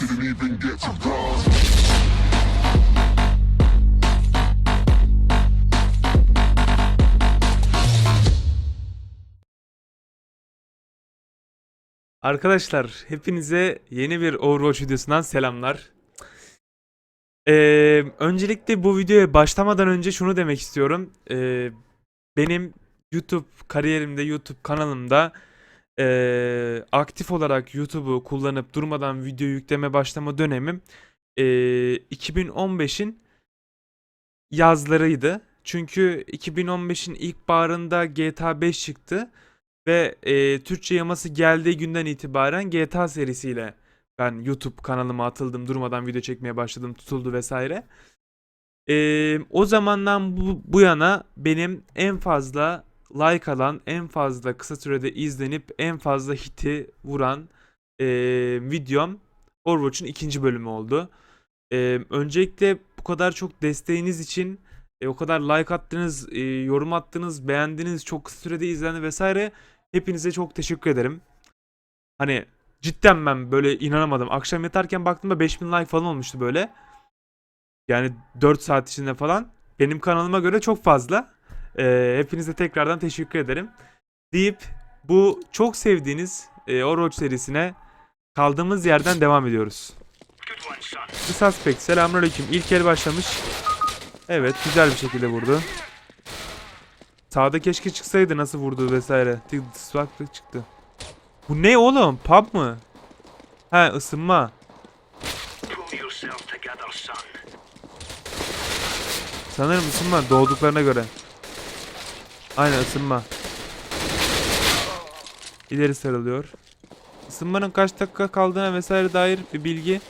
Didn't even get to cross. Arkadaşlar hepinize yeni bir Overwatch videosundan selamlar. Ee, öncelikle bu videoya başlamadan önce şunu demek istiyorum. Ee, benim YouTube kariyerimde, YouTube kanalımda ee, aktif olarak YouTube'u kullanıp durmadan video yükleme başlama dönemim ee, 2015'in yazlarıydı. Çünkü 2015'in ilkbaharında GTA 5 çıktı. Ve e, Türkçe yaması geldiği günden itibaren GTA serisiyle ben YouTube kanalıma atıldım. Durmadan video çekmeye başladım. Tutuldu vesaire. E, o zamandan bu, bu yana benim en fazla like alan, en fazla kısa sürede izlenip en fazla hiti vuran e, videom Overwatch'un ikinci bölümü oldu. E, öncelikle bu kadar çok desteğiniz için e, o kadar like attınız, e, yorum attınız, beğendiniz, çok kısa sürede izlendi vesaire. Hepinize çok teşekkür ederim. Hani cidden ben böyle inanamadım. Akşam yatarken baktığımda 5000 like falan olmuştu böyle. Yani 4 saat içinde falan. Benim kanalıma göre çok fazla. Ee, hepinize tekrardan teşekkür ederim. Deyip bu çok sevdiğiniz e, Overwatch serisine kaldığımız yerden devam ediyoruz. The Suspect selamünaleyküm. İlk el başlamış. Evet güzel bir şekilde vurdu. Sağda keşke çıksaydı nasıl vurdu vesaire. Suspect çıktı. Bu ne oğlum? Pub mı? He ısınma. Sanırım ısınma doğduklarına göre. Aynen ısınma. İleri sarılıyor. Isınmanın kaç dakika kaldığına vesaire dair bir bilgi.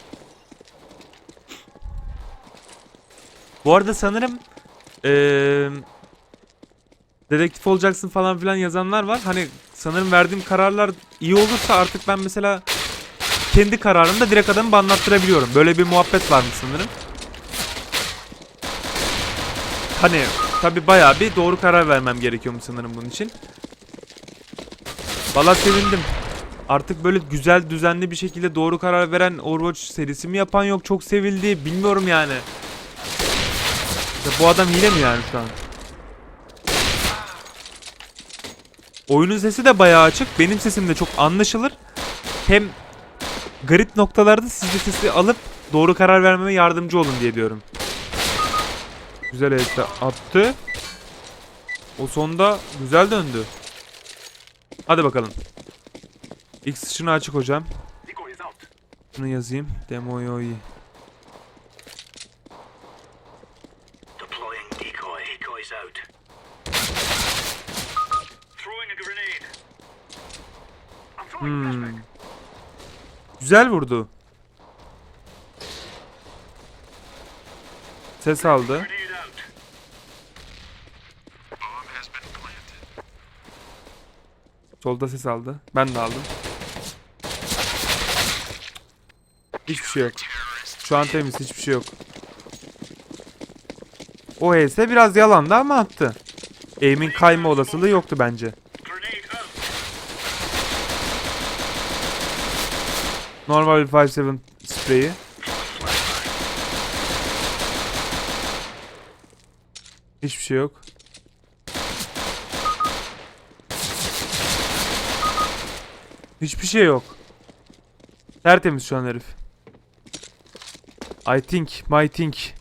Bu arada sanırım eee dedektif olacaksın falan filan yazanlar var. Hani sanırım verdiğim kararlar iyi olursa artık ben mesela kendi kararımda direkt adamı banlattırabiliyorum. Böyle bir muhabbet varmış sanırım. Hani tabi bayağı bir doğru karar vermem gerekiyormuş sanırım bunun için. Valla sevindim. Artık böyle güzel düzenli bir şekilde doğru karar veren Overwatch serisi mi yapan yok çok sevildi bilmiyorum yani. Ya bu adam hile mi yani şu an? Oyunun sesi de bayağı açık. Benim sesim de çok anlaşılır. Hem garip noktalarda siz de sesi alıp doğru karar vermeme yardımcı olun diye diyorum. Güzel elde attı. O sonda güzel döndü. Hadi bakalım. X ışını açık hocam. Bunu yazayım. Demoyoyi. Hmm. Güzel vurdu. Ses aldı. Grenade out. Solda ses aldı. Ben de aldım. Hiçbir şey yok. Şu an temiz hiçbir şey yok. O HS biraz yalandı ama attı. Aim'in kayma olasılığı yoktu bence. Normal bir 5.7 spreyi. Hiçbir şey yok. Hiçbir şey yok. Tertemiz şu an herif. I think, my think.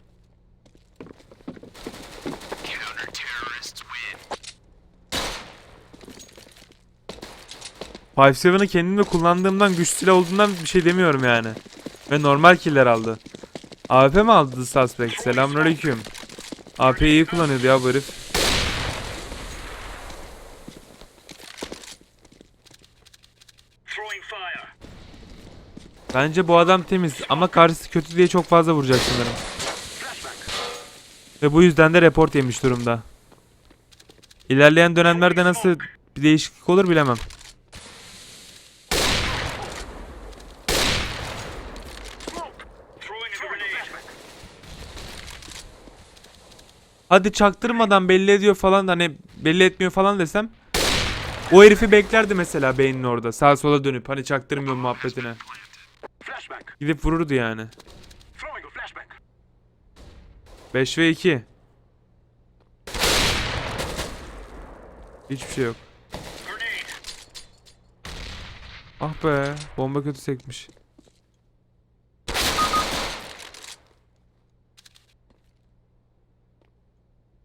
Five Seven'ı kendimde kullandığımdan güç silah olduğundan bir şey demiyorum yani. Ve normal killer aldı. AWP mi aldı The Suspect? Selamünaleyküm. AP'yi iyi kullanıyordu ya bu herif. Throwing fire. Bence bu adam temiz ama karşısı kötü diye çok fazla vuracak sanırım. Ve bu yüzden de report yemiş durumda. İlerleyen dönemlerde nasıl bir değişiklik olur bilemem. Hadi çaktırmadan belli ediyor falan hani belli etmiyor falan desem o herifi beklerdi mesela beynin orada sağa sola dönüp hani çaktırmıyor muhabbetine. Gidip vururdu yani. Throwing a flashback. 5 ve 2. Hiçbir şey yok. Ah be, bomba kötü sekmiş.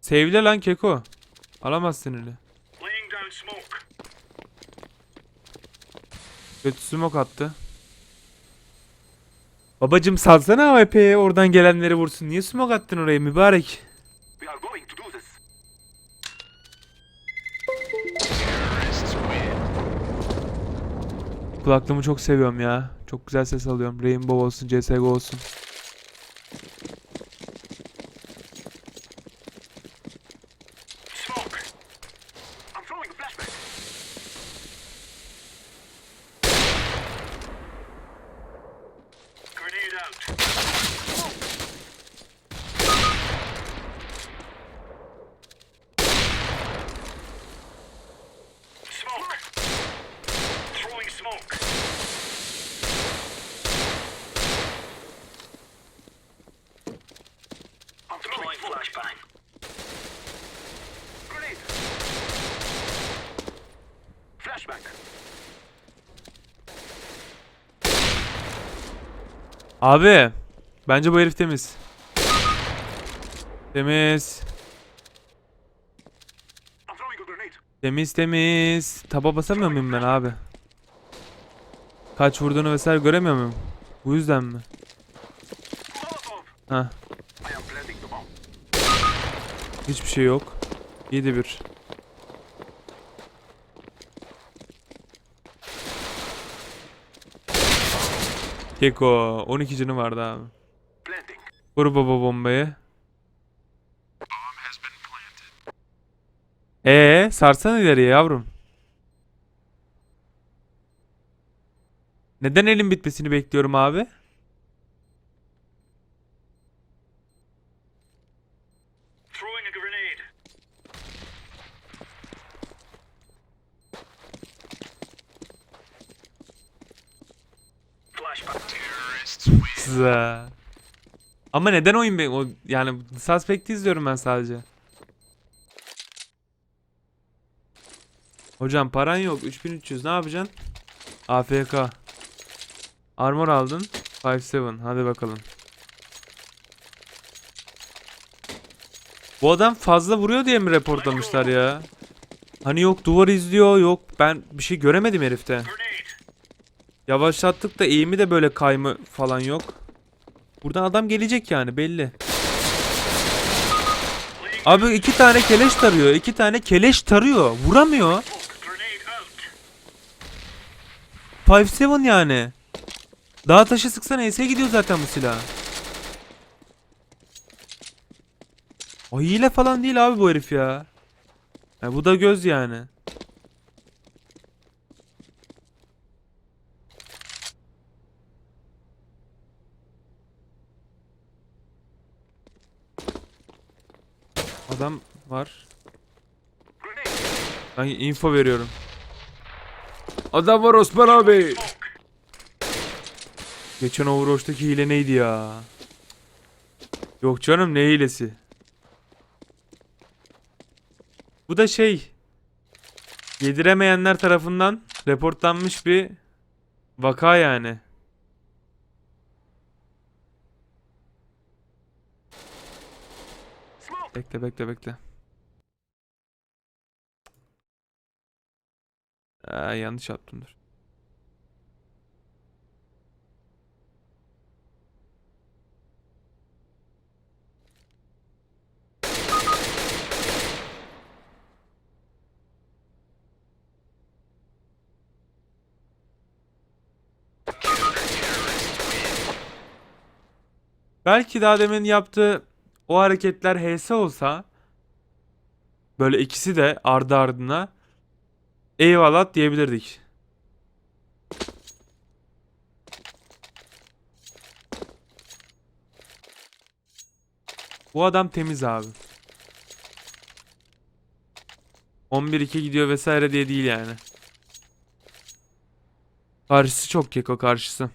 Sevle lan Keko. Down smoke. Kötü smoke attı. Babacım salsana AWP'ye oradan gelenleri vursun. Niye smoke attın oraya mübarek? Kulaklığımı çok seviyorum ya. Çok güzel ses alıyorum. Rainbow olsun, CSGO olsun. Smoke. I'm throwing a flashback. Grenade out. Smoke. Throwing smoke. I'm throwing flashbang. Grenade. Flashback. Abi, bence bu herif temiz. Temiz. Temiz temiz. Taba basamıyor muyum ben abi? Kaç vurduğunu vesaire göremiyor muyum? Bu yüzden mi? Heh, I am planting the bomb. Hiçbir şey yok. 7-1. Keko 12 canı vardı abi. Vur baba bombayı. Ee, sarsana ileriye yavrum. Neden elin bitmesini bekliyorum abi? Throwing a grenade. Ama neden oyun be o yani Suspect'i izliyorum ben sadece. Hocam paran yok 3300 ne yapacaksın? AFK. Armor aldın. 5-7 hadi bakalım. Bu adam fazla vuruyor diye mi reportlamışlar ya? Hani yok duvar izliyor yok ben bir şey göremedim herifte. Yavaşlattık da eğimi de böyle kaymı falan yok. Buradan adam gelecek yani belli. Abi iki tane keleş tarıyor. iki tane keleş tarıyor. Vuramıyor. smoke. Grenade out. 5-7 yani. Dağ taşı sıksana S'e gidiyor zaten bu silah. O hile falan değil abi bu herif ya. ya bu da göz yani. Adam var. Ben info veriyorum. Adam var Osman abi. Geçen Overwatch'taki hile neydi ya? Yok canım ne hilesi? Bu da şey yediremeyenler tarafından reportlanmış bir vaka yani. Bekle bekle bekle. Aa, yanlış yaptım dur. Belki daha demin yaptığı o hareketler HS olsa böyle ikisi de ardı ardına eyvallah diyebilirdik. Bu adam temiz abi. 11-2 gidiyor vesaire diye değil yani. Karşısı çok keko karşısı.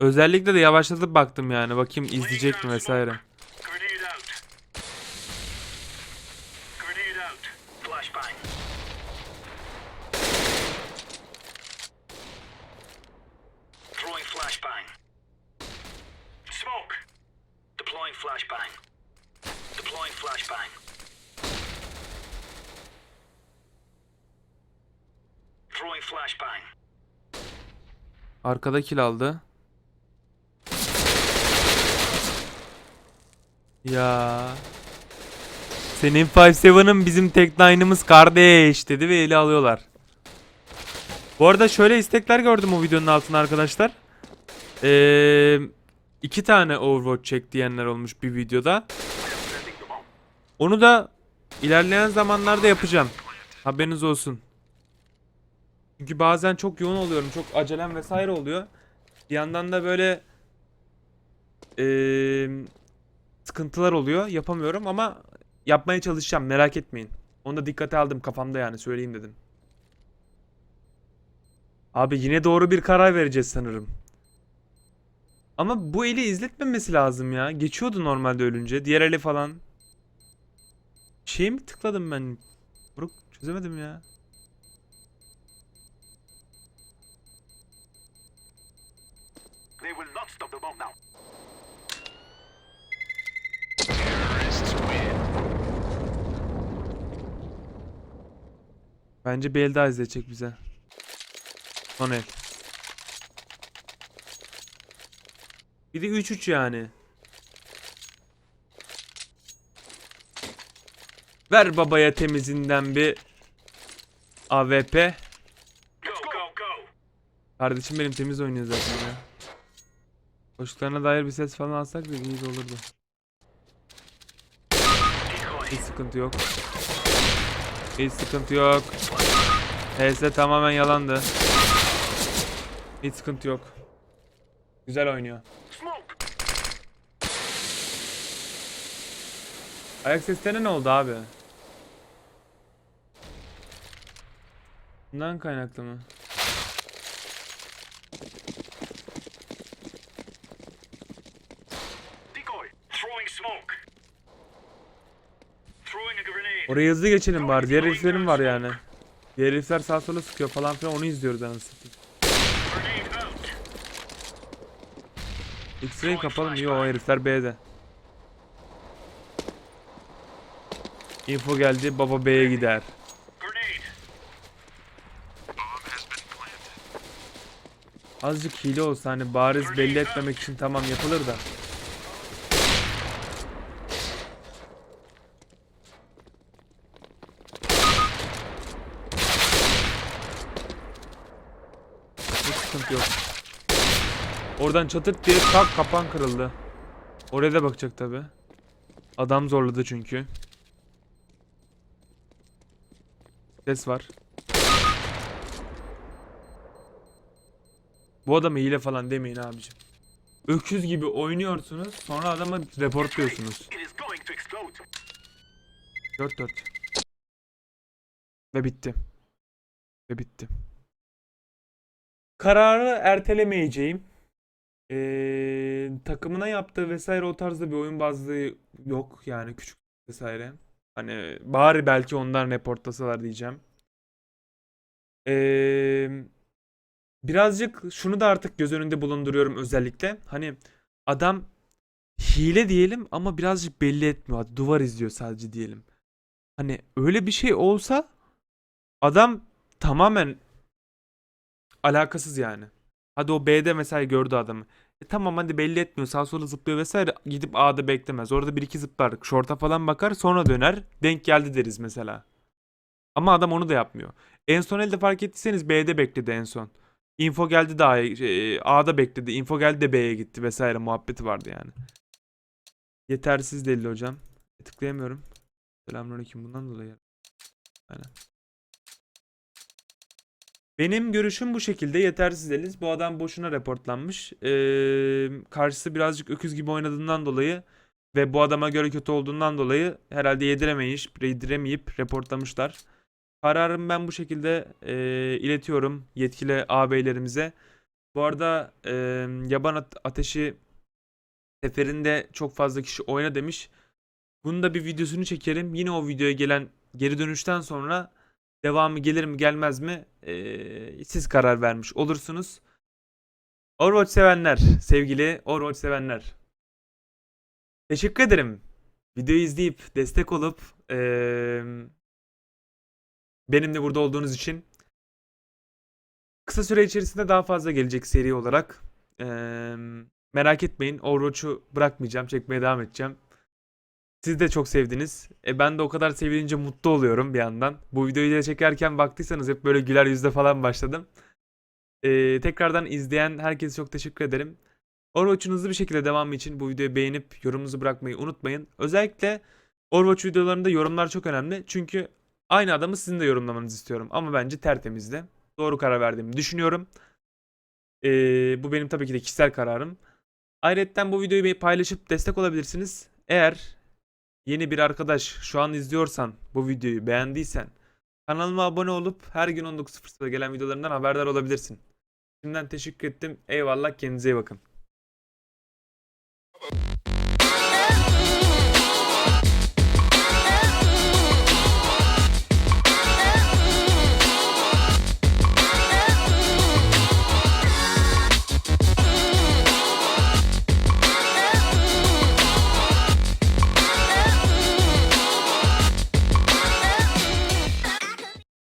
Özellikle de yavaşlatıp baktım yani. Bakayım izleyecek mi vesaire. Grenade out. Grenade out. Flashbang. Throwing flashbang. Smoke. Deploying flashbang. Deploying flashbang. Throwing flashbang. Arkada kill aldı. Ya. Senin 5-7'ın bizim tek nine'ımız kardeş dedi ve eli alıyorlar. Bu arada şöyle istekler gördüm o videonun altına arkadaşlar. Ee, iki tane Overwatch çek diyenler olmuş bir videoda. Onu da ilerleyen zamanlarda yapacağım. Haberiniz olsun. Çünkü bazen çok yoğun oluyorum. Çok acelem vesaire oluyor. Bir yandan da böyle eee, sıkıntılar oluyor. Yapamıyorum ama yapmaya çalışacağım. Merak etmeyin. Onu da dikkate aldım kafamda yani söyleyeyim dedim. Abi yine doğru bir karar vereceğiz sanırım. Ama bu eli izletmemesi lazım ya. Geçiyordu normalde ölünce. Diğer eli falan. Şey mi tıkladım ben? Buruk çözemedim ya. They will not stop the bomb now. Bence bir el daha izleyecek bize. Son el. Bir de 3-3 yani. Ver babaya temizinden bir go. Kardeşim benim temiz oynuyor zaten ya. Koştuklarına dair bir ses falan alsak da iyi olurdu. Hiç sıkıntı yok. Hiç sıkıntı yok. HS tamamen yalandı. Hiç sıkıntı yok. Güzel oynuyor. Ayak seslerine ne oldu abi? Bundan kaynaklı mı? Decoy. Throwing smoke. Throwing a grenade. Oraya hızlı geçelim bari. Diğer heriflerim var yani. Diğer herifler sağ sola sıkıyor falan filan onu izliyoruz anasını. X-ray kapalım. Yo o herifler B'de. Info geldi. Baba B'ye gider. Azıcık hile olsa hani bariz belli etmemek için tamam yapılır da. Hiç sıkıntı yok. Oradan çatırt diye tak kapan kırıldı. Oraya da bakacak tabi. Adam zorladı çünkü. Ses var. Bu adamı hile falan demeyin abicim. Öküz gibi oynuyorsunuz sonra adamı reportluyorsunuz. It is going to explode. 4-4. Ve bitti. Ve bitti. Kararı ertelemeyeceğim. Ee, takımına yaptığı vesaire o tarzda bir oyun bazlığı yok yani küçük vesaire. Hani bari belki ondan reportlasalar diyeceğim. Ee, birazcık şunu da artık göz önünde bulunduruyorum özellikle. Hani adam hile diyelim ama birazcık belli etmiyor. Duvar izliyor sadece diyelim. Hani öyle bir şey olsa adam tamamen alakasız yani. Hadi o B'de mesela gördü adamı. E tamam hadi belli etmiyor sağ sola zıplıyor vesaire gidip A'da beklemez. Orada bir iki zıplar şorta falan bakar sonra döner denk geldi deriz mesela. Ama adam onu da yapmıyor. En son elde fark ettiyseniz B'de bekledi en son. Info geldi de A'ya, şey, A'da bekledi. Info geldi de B'ye gitti vesaire muhabbeti vardı yani. Yetersiz delil hocam. E, tıklayamıyorum. Selamünaleyküm bundan dolayı. Aynen. Benim görüşüm bu şekilde yetersiz delil. Bu adam boşuna reportlanmış. Ee, karşısı birazcık öküz gibi oynadığından dolayı ve bu adama göre kötü olduğundan dolayı herhalde yediremeyiş, yediremeyip reportlamışlar. Kararımı ben bu şekilde e, iletiyorum yetkili ağabeylerimize. Bu arada e, yaban at- ateşi seferinde çok fazla kişi oyna demiş. Bunun da bir videosunu çekerim. Yine o videoya gelen geri dönüşten sonra devamı gelir mi gelmez mi e, siz karar vermiş olursunuz. Overwatch sevenler, sevgili Overwatch sevenler. Teşekkür ederim. Videoyu izleyip destek olup eee benimle burada olduğunuz için. Kısa süre içerisinde daha fazla gelecek seri olarak. Eee, merak etmeyin. Overwatch'u bırakmayacağım. Çekmeye devam edeceğim. Siz de çok sevdiniz. E ben de o kadar sevilince mutlu oluyorum bir yandan. Bu videoyu da çekerken baktıysanız hep böyle güler yüzle falan başladım. Ee, tekrardan izleyen herkese çok teşekkür ederim. Overwatch'un hızlı bir şekilde devamı için bu videoyu beğenip yorumunuzu bırakmayı unutmayın. Özellikle Overwatch videolarında yorumlar çok önemli. Çünkü aynı adamı sizin de yorumlamanızı istiyorum. Ama bence tertemizdi. Doğru karar verdiğimi düşünüyorum. Ee, bu benim tabii ki de kişisel kararım. Ayrıca bu videoyu paylaşıp destek olabilirsiniz. Eğer yeni bir arkadaş şu an izliyorsan bu videoyu beğendiysen kanalıma abone olup her gün 19.00'da gelen videolarımdan haberdar olabilirsin. Şimdiden teşekkür ettim. Eyvallah kendinize iyi bakın.